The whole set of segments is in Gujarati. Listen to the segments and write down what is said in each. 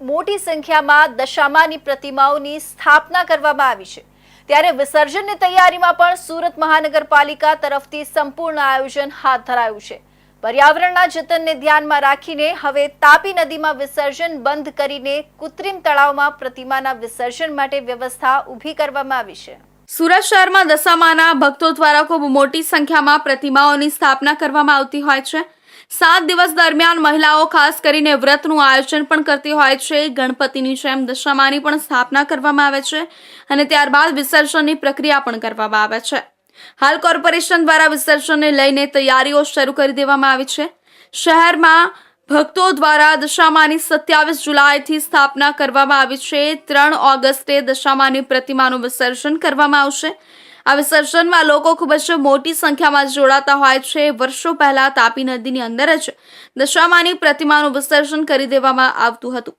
મોટી સંખ્યામાં દશામાની પ્રતિમાઓની સ્થાપના કરવામાં આવી છે. ત્યારે વિસર્જનની તૈયારીમાં પણ સુરત મહાનગરપાલિકા તરફથી સંપૂર્ણ આયોજન હાથ ધરાયું છે. પર્યાવરણના જતનને ધ્યાનમાં રાખીને હવે તાપી નદીમાં વિસર્જન બંધ કરીને કૃત્રિમ તળાવમાં પ્રતિમાના વિસર્જન માટે વ્યવસ્થા ઊભી કરવામાં આવી છે. સુરત શહેરમાં દશામાના ભક્તો દ્વારા ખૂબ મોટી સંખ્યામાં પ્રતિમાઓની સ્થાપના કરવામાં આવતી હોય છે. સાત દિવસ દરમિયાન મહિલાઓ ખાસ કરીને વ્રતનું આયોજન પણ કરતી હોય છે. ગણપતિની જેમ દશામાની પણ સ્થાપના કરવામાં આવે છે અને ત્યારબાદ વિસર્જનની પ્રક્રિયા પણ કરવામાં આવે છે. હાલ કોર્પોરેશન દ્વારા વિસર્જનને લઈને તૈયારીઓ શરૂ કરી દેવામાં આવી છે. શહેરમાં ભક્તો દ્વારા દશામાની સત્યાવીસ જુલાઈથી સ્થાપના કરવામાં આવી છે. ત્રણ ઓગસ્ટે દશામાની પ્રતિમાનું વિસર્જન કરવામાં આવશે. આ વિસર્જનમાં લોકો ખૂબ જ મોટી સંખ્યામાં જોડાતા હોય છે. વર્ષો પહેલા તાપી નદીની અંદર જ દશામાની પ્રતિમાનું વિસર્જન કરી દેવામાં આવતું હતું.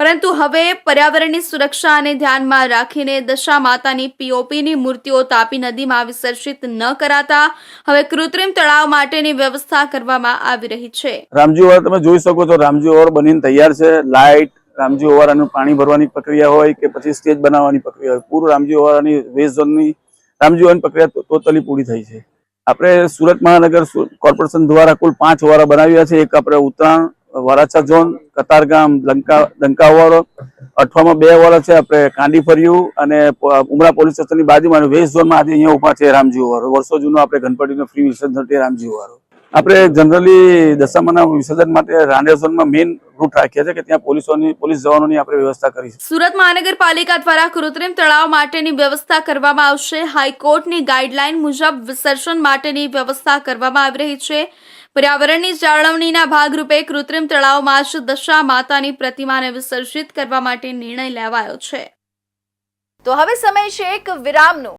પરંતુ હવે પર્યાવરણની સુરક્ષાને ધ્યાનમાં રાખીને દશા માતાની પીઓપીની મૂર્તિઓ તાપી નદીમાં વિસર્જિત ન કરાતા હવે કૃત્રિમ તળાવ માટેની વ્યવસ્થા કરવામાં આવી રહી છે. રામજી ઓવર તમે જોઈ શકો છો, રામજી ઓવર બનીને તૈયાર છે. લાઇટ, રામજી ઓવર પાણી ભરવાની પ્રક્રિયા હોય કે પછી સ્ટેજ બનાવવાની પ્રક્રિયા હોય. પૂરું રામજી ઓવરની વેસ્ટ ઝોનની રામજી ઓવરની પ્રક્રિયા ટોટલી પૂરી થઈ છે. આપણે સુરત મહાનગર કોર્પોરેશન દ્વારા કુલ પાંચ વારા બનાવ્યા છે. એક આપણે ઉત્તરાયણ, વરાછા ઝોન કતારગામ લંકા લંકા ઓવારો અઠવામાં બે ઓવારો છે. આપણે કાંડી ફર્યું અને ઉમરા પોલીસ સ્ટેશનની બાજુમાં વેસ્ટ ઝોનમાં આજે અહીંયા ઊભા છે રામજી ઓવારો વર્ષો જૂનો આપણે ગણપતિનો ફ્રી વિસર્જન છે રામજી ઓવારો આપણે જનરલી દશામાના વિસર્જન માટે રાંદેર ઝોનમાં મેઇન રૂટ રાખ્યા છે કે ત્યાં પોલીસોની, પોલીસ જવાનોની આપણે વ્યવસ્થા કરી છે. સુરત મહાનગરપાલિકા દ્વારા કૃત્રિમ તળાવ માટેની વ્યવસ્થા કરવામાં આવશે. હાઈકોર્ટની ગાઈડલાઈન મુજબ વિસર્જન માટેની વ્યવસ્થા કરવામાં આવી રહી છે. પર્યાવરણની જાળવણીના ભાગરૂપે કૃત્રિમ તળાવમાં જ દશા માતાની પ્રતિમાને વિસર્જિત કરવા માટે નિર્ણય લેવાયો છે. તો હવે સમય છે એક વિરામનો.